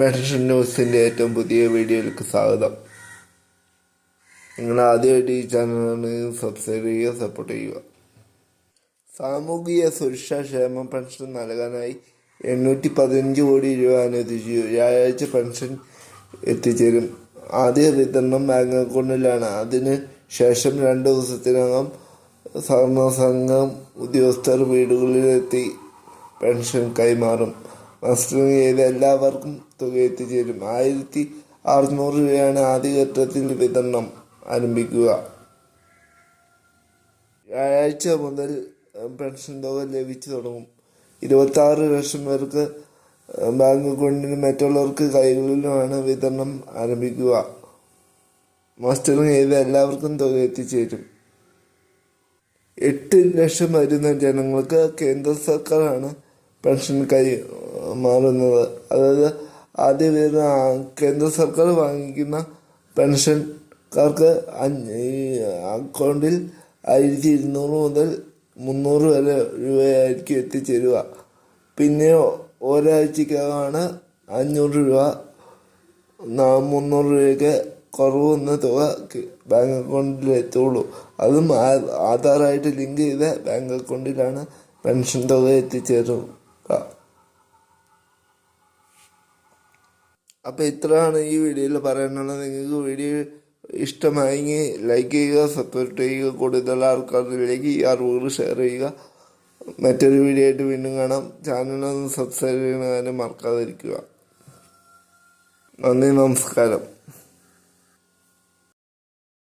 Pension ന്യൂസിന്റെ ഏറ്റവും പുതിയ വീഡിയോയിലേക്ക് സ്വാഗതം. നിങ്ങൾ ആദ്യമായിട്ട് ഈ ചാനലാണ് സബ്സ്ക്രൈബ് ചെയ്യുക സപ്പോർട്ട് ചെയ്യുക. സാമൂഹിക സുരക്ഷാ ക്ഷേമ പെൻഷൻ നൽകാനായി എണ്ണൂറ്റി പതിനഞ്ച് കോടി രൂപ അനുവദിച്ചു. വ്യാഴാഴ്ച പെൻഷൻ എത്തിച്ചേരും. ആദ്യ വിതരണം ബാങ്ക് അക്കൗണ്ടിലാണ്. അതിന് ശേഷം രണ്ട് ദിവസത്തിനകം സഹകരണ സംഘം ഉദ്യോഗസ്ഥർ വീടുകളിലെത്തി പെൻഷൻ കൈമാറും. മസ്റ്ററിങ് ചെയ്ത് എല്ലാവർക്കും തുക എത്തിച്ചേരും ആയിരത്തി അറുന്നൂറ് രൂപയാണ് ആദ്യഘട്ടത്തിൽ വിതരണം ആരംഭിക്കുക. വ്യാഴാഴ്ച മുതൽ പെൻഷൻ തുക ലഭിച്ചു തുടങ്ങും. ഇരുപത്തി ലക്ഷം പേർക്ക് ബാങ്ക് അക്കൗണ്ടിലും മറ്റുള്ളവർക്ക് കൈകളിലുമാണ് വിതരണം ആരംഭിക്കുക. മാസ്റ്ററിങ് ചെയ്ത് എല്ലാവർക്കും തുക എത്തിച്ചേരും. എട്ട് ലക്ഷം വരുന്ന ജനങ്ങൾക്ക് കേന്ദ്ര സർക്കാരാണ് പെൻഷൻ കൈ മാറുന്നത്. അതായത് ആദ്യ വരുന്ന കേന്ദ്ര സർക്കാർ വാങ്ങിക്കുന്ന പെൻഷൻകാർക്ക് അക്കൗണ്ടിൽ ആയിരത്തി ഇരുന്നൂറ് മുതൽ മുന്നൂറ് വരെ രൂപയായിരിക്കും എത്തിച്ചേരുക. പിന്നെ ഒരാഴ്ചക്കകമാണ് അഞ്ഞൂറ് രൂപ മുന്നൂറ് രൂപയ്ക്ക് കുറവ് വന്ന തുക ബാങ്ക് അക്കൗണ്ടിൽ എത്തുള്ളൂ. അതും ആധാറായിട്ട് ലിങ്ക് ചെയ്ത ബാങ്ക് അക്കൗണ്ടിലാണ് പെൻഷൻ തുക എത്തിച്ചേരുക അപ്പോൾ ഇത്രയാണ് ഈ വീഡിയോയിൽ പറയാനുള്ളത്. നിങ്ങൾക്ക് വീഡിയോ ഇഷ്ടമായെങ്കിൽ ലൈക്ക് ചെയ്യുക സബ്സ്ക്രൈബ് ചെയ്യുക കൂടുതൽ ആൾക്കാരിലേക്ക് ഈ അറിവുകൾ ഷെയർ ചെയ്യുക. മറ്റൊരു വീഡിയോ ആയിട്ട് വീണ്ടും കാണാം. ചാനലൊന്ന് സബ്സ്ക്രൈബ് ചെയ്യുന്ന കാര്യം മറക്കാതിരിക്കുക. നന്ദി നമസ്കാരം.